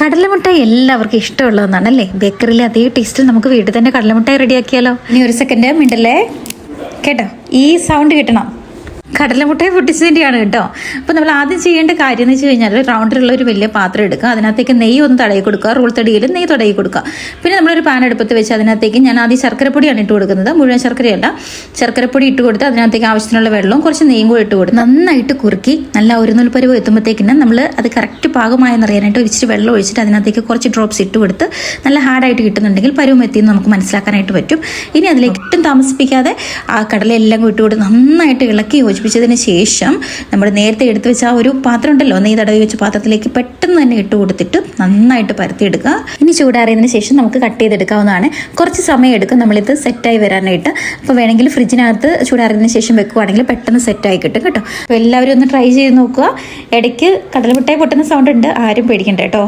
കടലമുട്ടായി എല്ലാവർക്കും ഇഷ്ടമുള്ള ഒന്നാണ് അല്ലേ ബേക്കറിയിലെ അതേ ടേസ്റ്റിൽ നമുക്ക് വീട്ടിൽ തന്നെ കടലമുട്ടായി റെഡിയാക്കിയാലോ? ഇനി ഒരു സെക്കൻഡ് മിണ്ടല്ലേ? കേട്ടോ ഈ സൗണ്ട് കിട്ടണം. കടലമുട്ടായി പൊട്ടിച്ചതിന്റെയാണ് കേട്ടോ. അപ്പോൾ നമ്മൾ ആദ്യം ചെയ്യേണ്ട കാര്യം എന്ന് വെച്ച് കഴിഞ്ഞാൽ റൗണ്ടിലുള്ള ഒരു വലിയ പാത്രം എടുക്കുക. അതിനകത്തേക്ക് നെയ്യ് ഒന്ന് തടയി കൊടുക്കുക. റൂൾ തടിയിൽ നെയ്യ് തടയി കൊടുക്കുക. പിന്നെ നമ്മളൊരു പാൻ അടുപ്പത്ത് വെച്ച് അതിനകത്തേക്ക് ഞാൻ ആദ്യം ശർക്കരപ്പൊടിയാണ് ഇട്ട് കൊടുക്കുന്നത്. മുഴുവൻ ശർക്കരയല്ല. ശർക്കരപ്പൊടി ഇട്ട് കൊടുത്ത് അതിനകത്തേക്ക് ആവശ്യത്തിനുള്ള വെള്ളവും കുറച്ച് നെയ്യും കൂടി ഇട്ട് കൊടുത്ത് നന്നായിട്ട് കുറുക്കി നല്ല ഒരു നൂൽപ്പരുവ് എത്തുമ്പോഴത്തേക്കിന് നമ്മൾ അത് കറക്റ്റ് പാകമായെന്ന് അറിയാനായിട്ട് ഒരു ഇച്ചിരി വെള്ളം ഒഴിച്ചിട്ട് അതിനകത്തേക്ക് കുറച്ച് ഡ്രോപ്സ് ഇട്ട് കൊടുത്ത് നല്ല ഹാർഡായിട്ട് കിട്ടുന്നുണ്ടെങ്കിൽ പരുവം എത്തിയെന്ന് നമുക്ക് മനസ്സിലാക്കാനായിട്ട് പറ്റും. ഇനി അതിലേക്ക് ഒട്ടും താമസിപ്പിക്കാതെ ആ കടലയെല്ലാം ഇട്ട് കൊടുത്ത് നന്നായിട്ട് ഇളക്കി യോജിപ്പിച്ചതിന് ശേഷം നമ്മൾ നേരത്തെ എടുത്തു വെച്ച ആ ഒരു പാത്രം ഉണ്ടല്ലോ നെയ്യ് തടവി വെച്ച പാത്രത്തിലേക്ക് പെട്ടെന്ന് തന്നെ ഇട്ട് കൊടുത്തിട്ട് നന്നായിട്ട് പരത്തിയെടുക്കുക. ഇനി ചൂടാറിയതിന് ശേഷം നമുക്ക് കട്ട് ചെയ്തെടുക്കാവുന്നതാണ്. കുറച്ച് സമയം എടുക്കും നമ്മളിത് സെറ്റായി വരാനായിട്ട്. അപ്പോൾ വേണമെങ്കിൽ ഫ്രിഡ്ജിനകത്ത് ചൂടാറിയതിന് ശേഷം വെക്കുവാണെങ്കിൽ പെട്ടെന്ന് സെറ്റായി കിട്ടും കേട്ടോ. അപ്പോൾ എല്ലാവരും ഒന്ന് ട്രൈ ചെയ്ത് നോക്കുക. ഇടയ്ക്ക് കടലമുട്ടായി പൊട്ടുന്ന സൗണ്ട് ഉണ്ട്. ആരും പേടിക്കണ്ട കേട്ടോ.